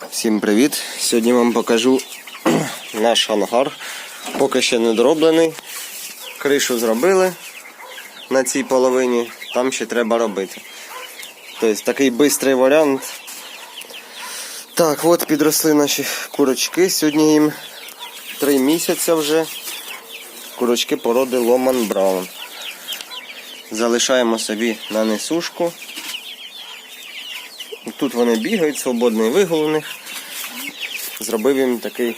Всім привіт! Сьогодні вам покажу наш ангар. Поки ще не дороблений. Кришу зробили на цій половині, там ще треба робити. Тобто такий швидкий варіант. Так, от підросли наші курочки. Сьогодні їм 3 місяці вже. Курочки породи Ломан Браун. Залишаємо собі на несушку. Тут вони бігають, свободний вигул у них. Зробив їм такий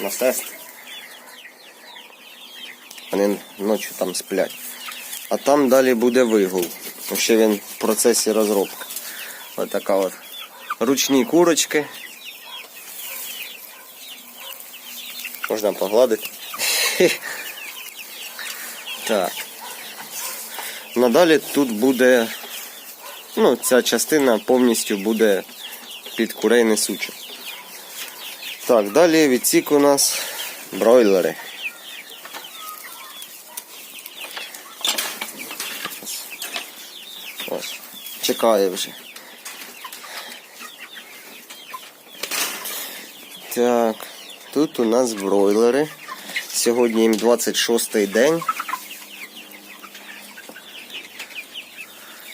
насест. Вони ночі там сплять. А там далі буде вигул. Ще він в процесі розробки. Ось така от. Ручні курочки. Можна погладити. Так. Надалі тут буде Ну, ця частина повністю буде під курей несуча. Так, далі відсік у нас бройлери. Ось, чекає вже. Так, тут у нас бройлери. Сьогодні їм 26 день.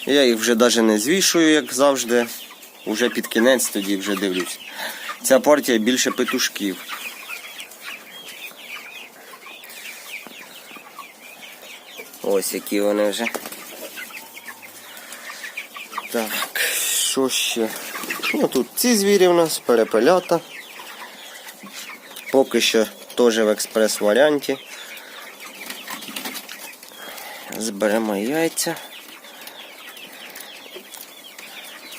Я їх вже навіть не звішую, як завжди. Уже під кінець тоді вже дивлюсь. Ця партія більше петушків. Ось які вони вже. Так, що ще? Ну тут ці звірі у нас, перепелята. Поки що теж в експрес-варіанті. Зберемо яйця.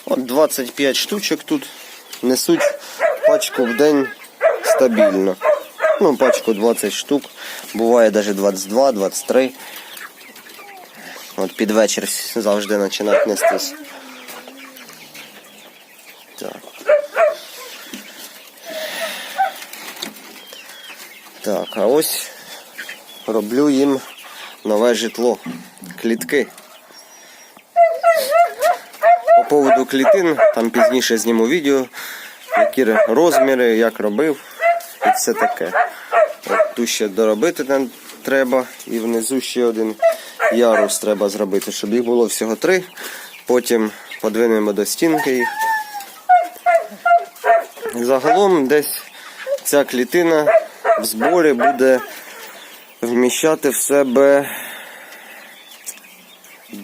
От 25 штучок тут несуть пачку в день стабільно. Ну, пачку 20 штук, буває навіть 22, 23. От під вечір завжди починають нестись. Так. Так, а ось роблю їм нове житло. Клітки. По поводу клітин, там пізніше зніму відео, які розміри, як робив і все таке. От тут ще доробити нам треба і внизу ще один ярус треба зробити, щоб їх було всього три. Потім подвинемо до стінки їх. Загалом десь ця клітина в зборі буде вміщати в себе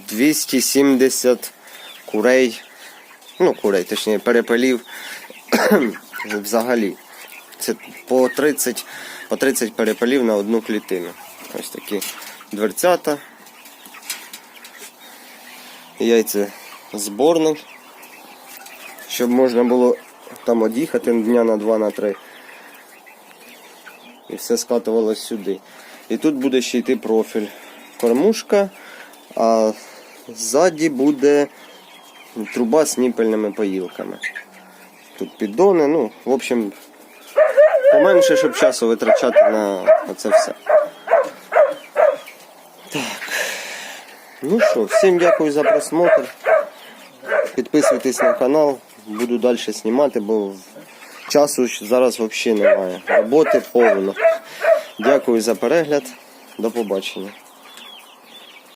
270 курей, ну курей, точніше, перепелів взагалі. Це по 30, по 30 перепелів на одну клітину. Ось такі дверцята. Яйця зборник, щоб можна було там од'їхати дня на 2 на 3 І все скатувалось сюди. І тут буде ще йти профіль. Кормушка, а ззаді буде труба з ніпельними поїлками. Тут піддони, ну, в общем, поменше, щоб часу витрачати на це все. Так. Ну що, всім дякую за просмотр. Підписуйтесь на канал, буду далі знімати, бо часу зараз взагалі немає. Роботи повно. Дякую за перегляд. До побачення.